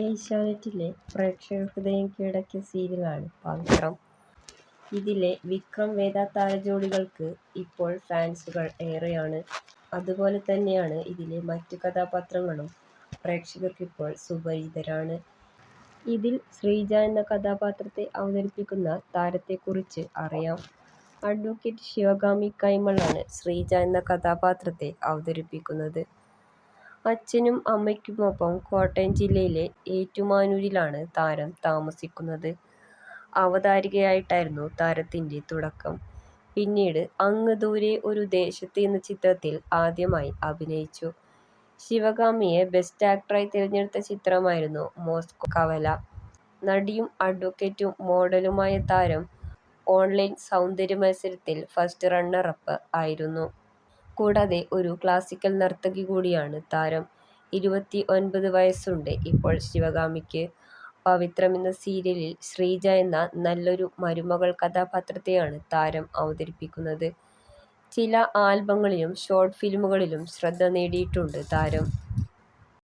ഏഷ്യാനെറ്റിലെ പ്രേക്ഷക ഹൃദയം കീഴടക്കിയ സീരിയലാണ് പവിത്രം. ഇതിലെ വിക്രം വേദ താരജോഡികൾക്ക് ഇപ്പോൾ ഫാൻസുകൾ ഏറെയാണ്. അതുപോലെ തന്നെയാണ് ഇതിലെ മറ്റു കഥാപാത്രങ്ങളും പ്രേക്ഷകർക്ക് ഇപ്പോൾ സുപരിചിതരാണ്. ഇതിൽ ശ്രീജ എന്ന കഥാപാത്രത്തെ അവതരിപ്പിക്കുന്ന താരത്തെക്കുറിച്ച് അറിയാം. അഡ്വക്കേറ്റ് ശിവഗാമി കൈമളാണ് ശ്രീജ എന്ന കഥാപാത്രത്തെ അവതരിപ്പിക്കുന്നത്. അച്ഛനും അമ്മയ്ക്കുമൊപ്പം കോട്ടയം ജില്ലയിലെ ഏറ്റുമാനൂരിലാണ് താരം താമസിക്കുന്നത്. അവതാരികയായിട്ടായിരുന്നു താരത്തിന്റെ തുടക്കം. പിന്നീട് അങ്ങ് ദൂരെ ഒരു ദേശത്ത് എന്ന ചിത്രത്തിൽ ആദ്യമായി അഭിനയിച്ചു. ശിവകാമിയെ ബെസ്റ്റ് ആക്ടറായി തിരഞ്ഞെടുത്ത ചിത്രമായിരുന്നു മോസ്കോ കവല. നടിയും അഡ്വക്കേറ്റും മോഡലുമായ താരം ഓൺലൈൻ സൗന്ദര്യ മത്സരത്തിൽ ഫസ്റ്റ് റണ്ണറപ്പ് ആയിരുന്നു. കൂടാതെ ഒരു ക്ലാസിക്കൽ നർത്തകി കൂടിയാണ് താരം. ഇരുപത്തി ഒൻപത് വയസ്സുണ്ട് ഇപ്പോൾ ശിവഗാമിക്ക്. പവിത്രം എന്ന സീരിയലിൽ ശ്രീജ എന്ന നല്ലൊരു മരുമകൾ കഥാപാത്രത്തെയാണ് താരം അവതരിപ്പിക്കുന്നത്. ചില ആൽബങ്ങളിലും ഷോർട്ട് ഫിലിമുകളിലും ശ്രദ്ധ നേടിയിട്ടുണ്ട് താരം.